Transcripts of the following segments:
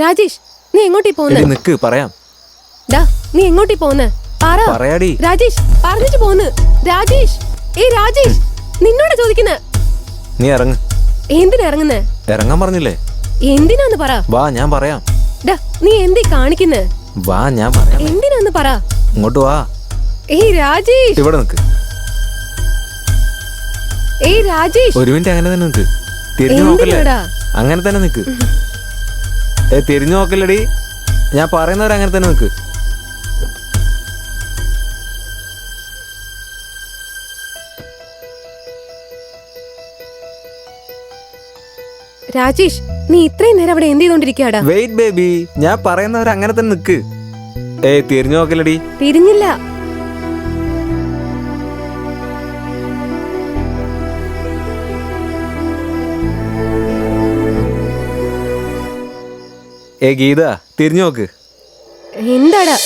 രാജേഷ് നീ എങ്ങോട്ടീ പോകുന്നത് പോന്ന് നിക്ക് പറയാം. ഡാ നീ എങ്ങോട്ടീ പോന്ന് പറ പറയാടി. രാജേഷ് പറഞ്ഞിട്ട് പോന്ന് രാജേഷ് ഏ രാജേഷ് നിന്നോട് ചോദിക്കുന്ന. നീ ഇറങ്ങ്. എന്തിനാ ഇറങ്ങുന്നേ? ഇറങ്ങാൻ പറഞ്ഞില്ലേ? എന്തിനാന്ന് പറ. വാ ഞാൻ പറയാം. ഡാ നീ എന്തേ കാണിക്കുന്നേ? വാ ഞാൻ പറയാം. എന്തിനാന്ന് പറ. ഇങ്ങോട്ട് വാ. ഏയ് രാജേഷ്. ഇവിടെ നിക്ക്. ഏയ് രാജേഷ്. ഒരു മിനിറ്റ് അങ്ങനെ തന്നെ നിക്ക്. തിരിഞ്ഞു നോക്കല്ലേ? അങ്ങനെ തന്നെ നിക്ക്. ഏ തിരിഞ്ഞു നോക്കല്ലടി. ഞാൻ പറയുന്നവർ അങ്ങനെ തന്നെ നിൽക്ക്. രാജേഷ് നീ ഇത്രയും നേരം അവിടെ എന്ത് ചെയ്തോണ്ടിരിക്കാടാ വെയിറ്റ് ബേബി ഞാൻ പറയുന്നവർ അങ്ങനെ തന്നെ നിക്ക് ഏ തിരിഞ്ഞു നോക്കല്ലടി. തിരിഞ്ഞില്ല. ഏ ഗീത തിരിഞ്ഞു നോക്ക്. എന്താടാ?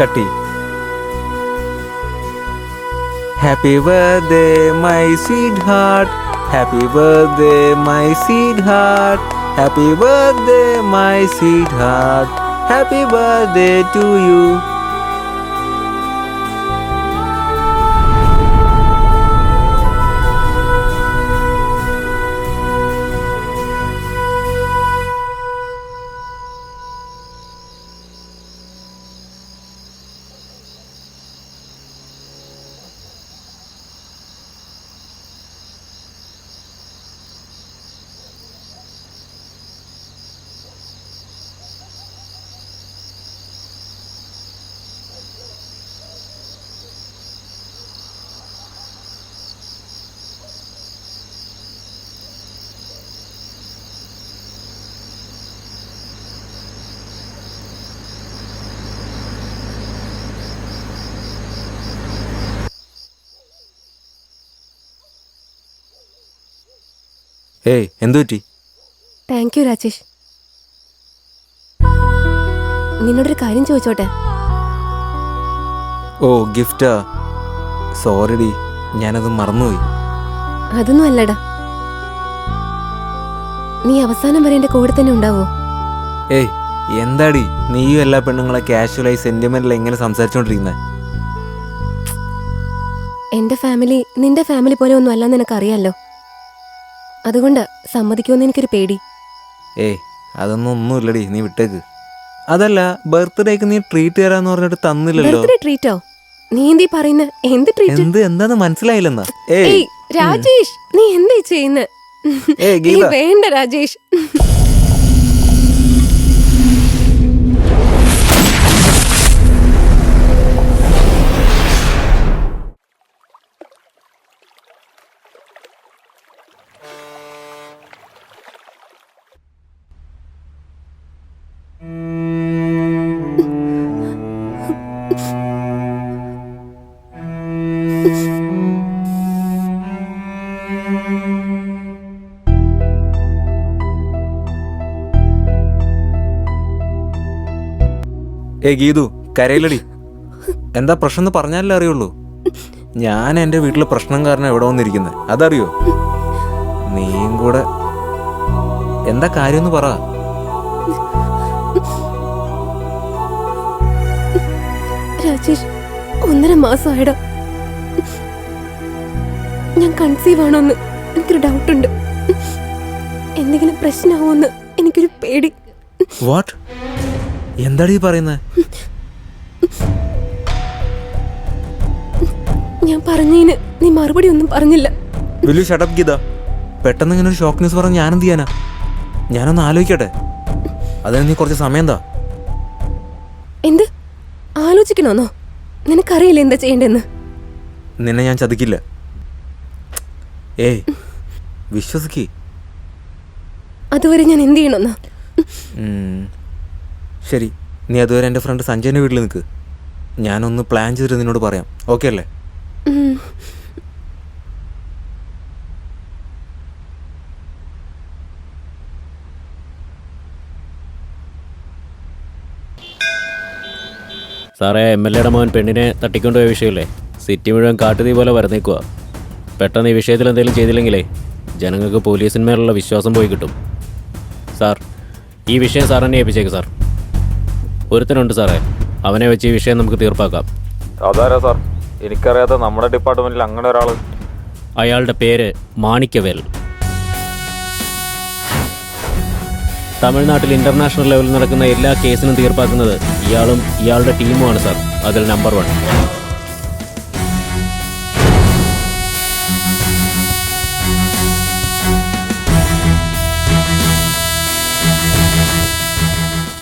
കട്ടി. Happy birthday my sweetheart happy birthday my sweetheart Happy birthday, my sweetheart. Happy birthday to you. ഏയ് എന്തു പറ്റി? Thank you Rajesh. നിന്നോടൊരു കാര്യം ചോദിച്ചോട്ടെ? ഓ ഗിഫ്റ്റാ? സോറിഡി ഞാനത് മറന്നുപോയി. അതൊന്നും അല്ലടാ. നീ അവസാനം വരെ എന്റെ കൂടെ തന്നെ ഉണ്ടാവോ? ഏയ് എന്താടി? നീയും എല്ലാ പെണ്ണുങ്ങളെ കാഷ്വലായി സെന്റിമെന്റിൽ എങ്ങനെ സംസാരിച്ചോണ്ടിരിക്കുന്നത് എന്റെ ഫാമിലി നിന്റെ ഫാമിലി പോലെ ഒന്നും അല്ലെന്ന് നിനക്കറിയാലോ? അതുകൊണ്ട് സമ്മതിക്കുമെന്ന് എനിക്കൊരു പേടി. ഏയ് അതൊന്നും ഒന്നുമില്ലടി നീ വിട്ടേക്ക്. അതല്ല ബർത്ത്ഡേക്ക് നീ ട്രീറ്റ് തരാന്ന് പറഞ്ഞിട്ട് തന്നില്ലല്ലോ. ബർത്ത്ഡേ ട്രീറ്റോ നീ എന്തീ പറയുന്ന? എന്ത് ട്രീറ്റ് എന്ത് എന്താന്ന് മനസ്സിലായില്ലെന്നാ? ഏയ് രാജേഷ് നീ എന്തേ ചെയ്യുന്ന? ഏയ് ഗീത. വേണ്ട രാജേഷ്. ഏ ഗീതു കരയിലടി. എന്താ പ്രശ്നം എന്ന് പറഞ്ഞാലേ അറിയുള്ളൂ. ഞാൻ എന്റെ വീട്ടിലെ പ്രശ്നം കാരണം എവിടെ വന്നിരിക്കുന്നത് അതറിയോ? നീയും കൂടെ. എന്താ കാര്യമെന്ന് പറ. രാജേഷ് ഒന്നര മാസമായിടോ ഞാൻ കൺസീവ് ആണോന്ന് എനിക്കൊരു ഡൗട്ട് ഉണ്ട്. എന്തെങ്കിലും പ്രശ്നമാവോന്ന് എനിക്കൊരു പേടി. വാട്ട് എന്താടി ഈ പറയുന്നത് ഞാൻ പറഞ്ഞതിന് നീ മറുപടി ഒന്നും പറഞ്ഞില്ല. വലിയ ഷട്ടപ്പ് ഗീത? പെട്ടെന്ന് ഇങ്ങനെ ഒരു ഷോക്ക് ന്യൂസ് പറഞ്ഞ് ഞാനെന്ത് ചെയ്യാനാ? ഞാനൊന്ന് ആലോചിക്കട്ടെ. അതിന് നീ കുറച്ച് സമയം എന്താ എന്ത്? ആലോചിക്കണോന്നോ? നിനക്കറിയില്ല എന്താ ചെയ്യേണ്ടെന്ന് നിന്നെ ഞാൻ ചതിക്കില്ല. ഏ വിശ്വസിക്ക്. അതുവരെ ഞാൻ എന്ത് ചെയ്യണമെന്നാ ശരി നീ അതുവരെ എന്റെ ഫ്രണ്ട് സഞ്ജയന്റെ വീട്ടിൽ നിൽക്ക് ഞാനൊന്ന് പ്ലാൻ ചെയ്തിട്ട് നിന്നോട് പറയാം. ഓക്കെ അല്ലേ? സാറേ എം എൽ എയുടെ മോൻ പെണ്ണിനെ തട്ടിക്കൊണ്ടുപോയ വിഷയമല്ലേ? സിറ്റി മുഴുവൻ കാട്ടുതീ പോലെ വരുന്നേക്കുവാ. പെട്ടെന്ന് ഈ വിഷയത്തിൽ എന്തെങ്കിലും ചെയ്തില്ലെങ്കിലേ ജനങ്ങൾക്ക് പോലീസിന്മേലുള്ള വിശ്വാസം പോയി കിട്ടും. സാർ ഈ വിഷയം സാർ തന്നെ ഏൽപ്പിച്ചേക്ക് സാർ. ഒരുത്തനുണ്ട് സാറേ. അവനെ വെച്ച് ഈ വിഷയം നമുക്ക് തീർപ്പാക്കാം. അതാരാ സാർ? എനിക്കറിയാത്ത നമ്മുടെ ഡിപ്പാർട്ട്മെന്റിൽ അങ്ങനെ ഒരാൾ അയാളുടെ പേര് മാണിക്കവേൽ തമിഴ്നാട്ടിൽ ഇന്റർനാഷണൽ ലെവലിൽ നടക്കുന്ന എല്ലാ കേസിനും തീർപ്പാക്കുന്നത് ഇയാളും ഇയാളുടെ ടീമുമാണ് സാർ. അതിൽ നമ്പർ വൺ.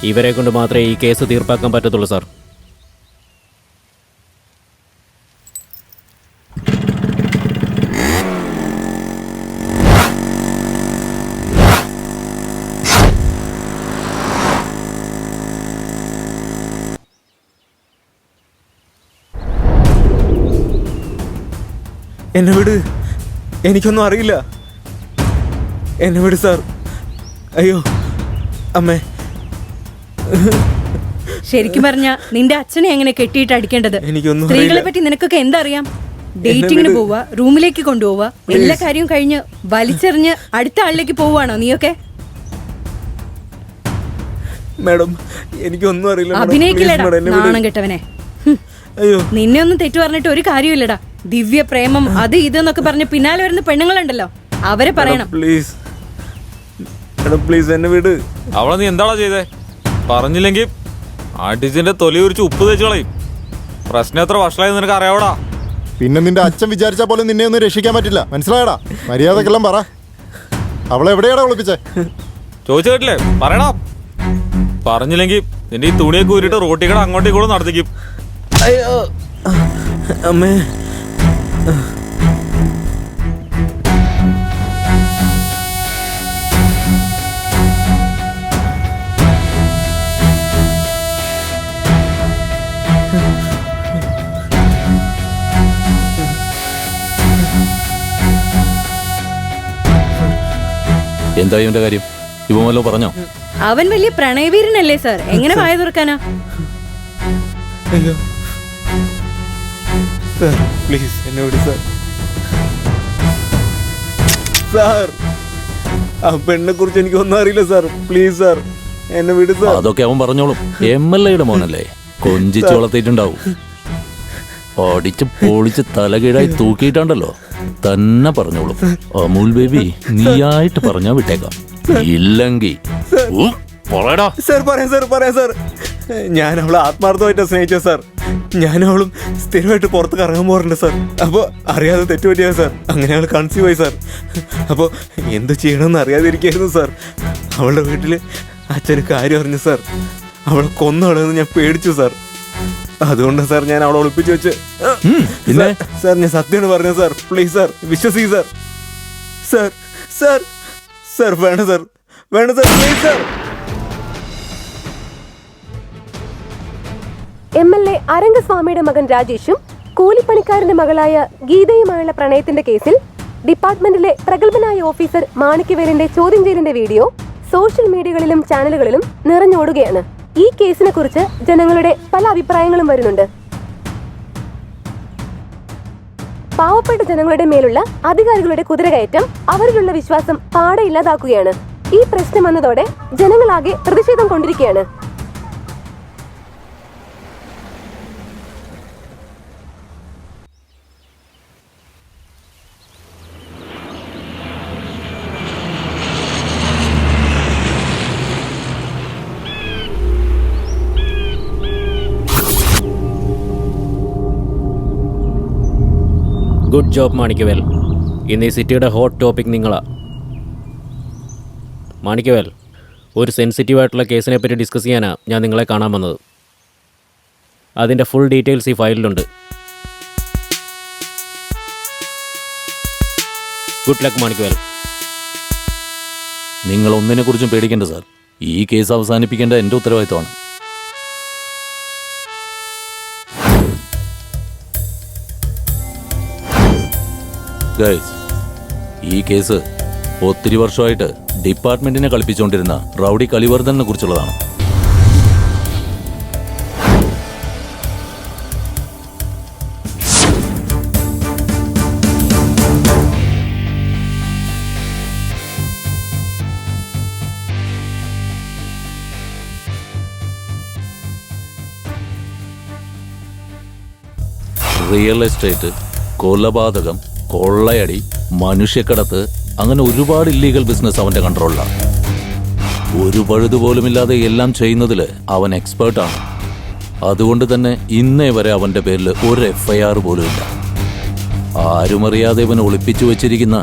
ഇവരെ കൊണ്ട് മാത്രമേ ഈ കേസ് തീർപ്പാക്കാൻ പറ്റത്തുള്ളൂ സാർ. എന്നെ വിട്. എനിക്കൊന്നും അറിയില്ല. എന്നെ വിട് സാർ. അയ്യോ അമ്മേ. ശരിക്കും പറഞ്ഞ നിന്റെ അച്ഛനെ എങ്ങനെ കെട്ടിയിട്ട് അടിക്കേണ്ടത്? എനിക്കൊന്നും സ്ത്രീകളെ അറിയില്ല. പറ്റി നിനക്കൊക്കെ എന്തറിയാം? ഡേറ്റിങ്ങിന്. പോവുക റൂമിലേക്ക് കൊണ്ടുപോവുക എല്ലാ കാര്യവും കഴിഞ്ഞ് വലിച്ചെറിഞ്ഞ് അടുത്ത ആളിലേക്ക് പോവുകയാണോ നീയൊക്കെ? മാഡം എനിക്കൊന്നും അറിയില്ല. അഭിനയിക്കില്ലടാ Please, മാഡം, എന്നെ വിട്. നാണം കെട്ടവനെ. അയ്യോ. നിന്നെ ഒന്നും തെറ്റു പറഞ്ഞിട്ട് ഒരു കാര്യമില്ലടാ ദിവ്യ പ്രേമം അത് ഇത് എന്നൊക്കെ പറഞ്ഞ് പിന്നാലെ വരുന്ന പെണ്ണുങ്ങളുണ്ടല്ലോ. അവരെ പറയണം. പ്ലീസ് പ്ലീസ് എന്നെ വിട്. അവളെ നീ എന്താടാ ചെയ്തേ? പറഞ്ഞില്ലെങ്കിൽ അടിച്ചിന്റെ തൊലി ഉരിച്ച് ഉപ്പ് തേച്ച് കളയും. പ്രശ്നം എത്ര വഷളായി നിനക്ക് അറിയാവടാ? പിന്നെ നിന്റെ അച്ഛൻ വിചാരിച്ച പോലെ നിന്നെ ഒന്നും രക്ഷിക്കാൻ പറ്റില്ല. മനസ്സിലായടാ? മര്യാദക്കെല്ലാം പറ. അവളെ എവിടെയാടാ ഒളിപ്പിച്ചേ ചോദിച്ചു കേട്ടില്ലേ? പറയടാ. പറഞ്ഞില്ലെങ്കിൽ നിന്റെ ഈ തുണിയൊക്കെ ഊരിട്ട് റോട്ടി അങ്ങോട്ടും ഇങ്ങോട്ടും നടത്തിക്കും. അയ്യോ. അമ്മേ. എന്താ ഇവന്റെ കാര്യം? ഇവ വല്ലോ പറഞ്ഞോ? അവൻ വലിയ പ്രണയവീരനല്ലേ സാർ? എങ്ങനെ വായ തുറക്കാനാ? അയ്യോ. സാർ പ്ലീസ് എന്നെ വിട് സാർ. സാർ ആ പെണ്ണെ കുറിച്ച് എനിക്ക് ഒന്നും അറിയില്ല സാർ. പ്ലീസ് സാർ എന്നെ വിട് സാർ. അതൊക്കെ അവൻ പറഞ്ഞോളും. എം എൽ എയുടെ മോനല്ലേ? കൊഞ്ചിച്ച് വളർത്തിയിട്ടുണ്ടാവും. ഓടിച്ച് പൊളിച്ച് തലകീഴായി തൂക്കിയിട്ടുണ്ടല്ലോ. തന്നെ പറഞ്ഞോളൂ. അമൂൽ ബേബി നീയായിട്ട് പറഞ്ഞാ വിട്ടേക്കാം. ഇല്ലെങ്കിൽ. ഞാൻ അവളെ ആത്മാർത്ഥമായിട്ട് സ്നേഹിച്ച സാർ. ഞാൻ അവളും സ്ഥിരമായിട്ട് പുറത്ത് കറങ്ങാൻ പോകാറുണ്ട് സാർ. അപ്പോൾ അറിയാതെ തെറ്റുപറ്റിയാ സാർ. അങ്ങനെ അവൾ കൺസീവ് ആയി സാർ. അപ്പോൾ എന്ത് ചെയ്യണമെന്ന് അറിയാതിരിക്കായിരുന്നു സാർ. അവളുടെ വീട്ടിൽ അച്ഛന് കാര്യം അറിഞ്ഞു സാർ. അവളെ കൊന്നവളെന്ന് ഞാൻ പേടിച്ചു സാർ. അതുകൊണ്ടാണ് സാർ ഞാൻ അവളെ ഒളിപ്പിച്ചു വെച്ച് പിന്നെ? സാർ, സാർ ഞാൻ സത്യമാണ് പറഞ്ഞു സാർ പ്ലീസ് സാർ വിശ്വസി സാർ. സാർ സാർ സാർ വേണ്ട സാർ വേണ്ട sir please sir. M L A അരംഗസ്വാമിയുടെ മകൻ രാജേഷും കൂലിപ്പണിക്കാരന്റെ മകളായ ഗീതയുമായുള്ള പ്രണയത്തിന്റെ കേസിൽ ഡിപ്പാർട്ട്മെന്റിലെ പ്രഗത്ഭനായ ഓഫീസർ മാണിക്യവേലിന്റെ ചോദ്യം ചെയ്യലിന്റെ വീഡിയോ സോഷ്യൽ മീഡിയകളിലും ചാനലുകളിലും നിറഞ്ഞോടുകയാണ്. ഈ കേസിനെ കുറിച്ച് ജനങ്ങളുടെ പല അഭിപ്രായങ്ങളും വരുന്നുണ്ട്. പാവപ്പെട്ട ജനങ്ങളുടെ മേലുള്ള അധികാരികളുടെ കുതിരകയറ്റം അവരിലുള്ള വിശ്വാസം പാടെ ഇല്ലാതാക്കുകയാണ്. ഈ പ്രശ്നം വന്നതോടെ ജനങ്ങളാകെ പ്രതിഷേധം കൊണ്ടിരിക്കുകയാണ്. ഗുഡ് ജോബ് മാണിക്കവേൽ ഇന്ന് ഈ സിറ്റിയുടെ ഹോട്ട് ടോപ്പിക് നിങ്ങളാണ് മാണിക്കവേൽ ഒരു സെൻസിറ്റീവ് ആയിട്ടുള്ള കേസിനെ പറ്റി ഡിസ്കസ് ചെയ്യാനാണ് ഞാൻ നിങ്ങളെ കാണാൻ വന്നത്. അതിന്റെ ഫുൾ ഡീറ്റെയിൽസ് ഈ ഫയലിലുണ്ട്. ഗുഡ് ലക്ക് മാണിക്കവേൽ നിങ്ങൾ ഒന്നിനെ കുറിച്ചും പേടിക്കേണ്ട സാർ. ഈ കേസ് അവസാനിപ്പിക്കേണ്ട എന്റെ ഉത്തരവാദിത്തമാണ് ഗൈസ് ഈ കേസ് ഒത്തിരി വർഷമായിട്ട് ഡിപ്പാർട്ട്മെന്റിനെ കളിപ്പിച്ചുകൊണ്ടിരുന്ന റൌഡി കളിവർദ്ധനെ കുറിച്ചുള്ളതാണ്. റിയൽ എസ്റ്റേറ്റ് കൊലപാതകം കൊള്ളയടി. മനുഷ്യക്കടത്ത് അങ്ങനെ ഒരുപാട് ഇല്ലീഗൽ ബിസിനസ് അവന്റെ കൺട്രോളിലാണ് ഒരു പഴുതുപോലുമില്ലാതെ എല്ലാം ചെയ്യുന്നതിൽ അവൻ എക്സ്പേർട്ടാണ് അതുകൊണ്ട് തന്നെ ഇന്നേ വരെ അവന്റെ പേരിൽ ഒരു എഫ്ഐആർ ഐ ആർ പോലുമില്ല ആരുമറിയാതെ ഇവൻ ഒളിപ്പിച്ചു വച്ചിരിക്കുന്ന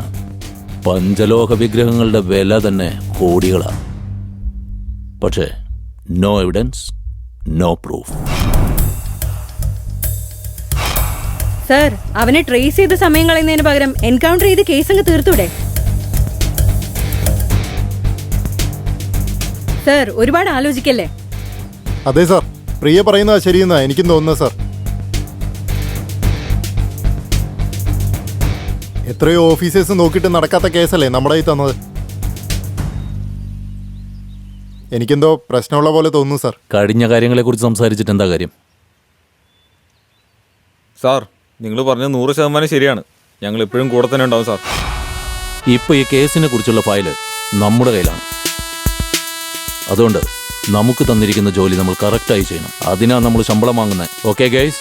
പഞ്ചലോഹ വിഗ്രഹങ്ങളുടെ വില തന്നെ കോടികളാണ് പക്ഷേ no evidence no proof sir അവനെ ട്രേസ് ചെയ്ത് സമയം കളയുന്നതിന് പകരം എൻകൗണ്ടർ ചെയ്ത് കേസ് അങ്ങ് തീർത്തൂടെ സർ ഒരുപാട് ആലോചിക്കല്ലേ? അതെ സർ പ്രിയ പറയുന്നതാ ശരിയെന്നാ എനിക്കും തോന്നുന്നത് സർ. എത്രയോ ഓഫീസേഴ്സ് നോക്കിയിട്ട് നടക്കാത്ത കേസല്ലേ നമ്മുടെ കയ്യിൽ തന്നത്? എനിക്കെന്തോ പ്രശ്നമുള്ള പോലെ തോന്നുന്നു സർ. കഴിഞ്ഞ കാര്യങ്ങളെ കുറിച്ച് സംസാരിച്ചിട്ട് എന്താ കാര്യം? സാർ നിങ്ങൾ പറഞ്ഞ നൂറ് ശതമാനം ശരിയാണ്. ഞങ്ങൾ ഇപ്പോഴും കൂടെ തന്നെ ഉണ്ടാവും സാർ. ഇപ്പൊ ഈ കേസിനെ കുറിച്ചുള്ള ഫയൽ നമ്മുടെ കയ്യിലാണ്. അതുകൊണ്ട് നമുക്ക് തന്നിരിക്കുന്ന ജോലി നമ്മൾ കറക്റ്റായി ചെയ്യണം. അതിനാണ് നമ്മൾ ശമ്പളം വാങ്ങുന്നത് ഓക്കെ ഗൈസ്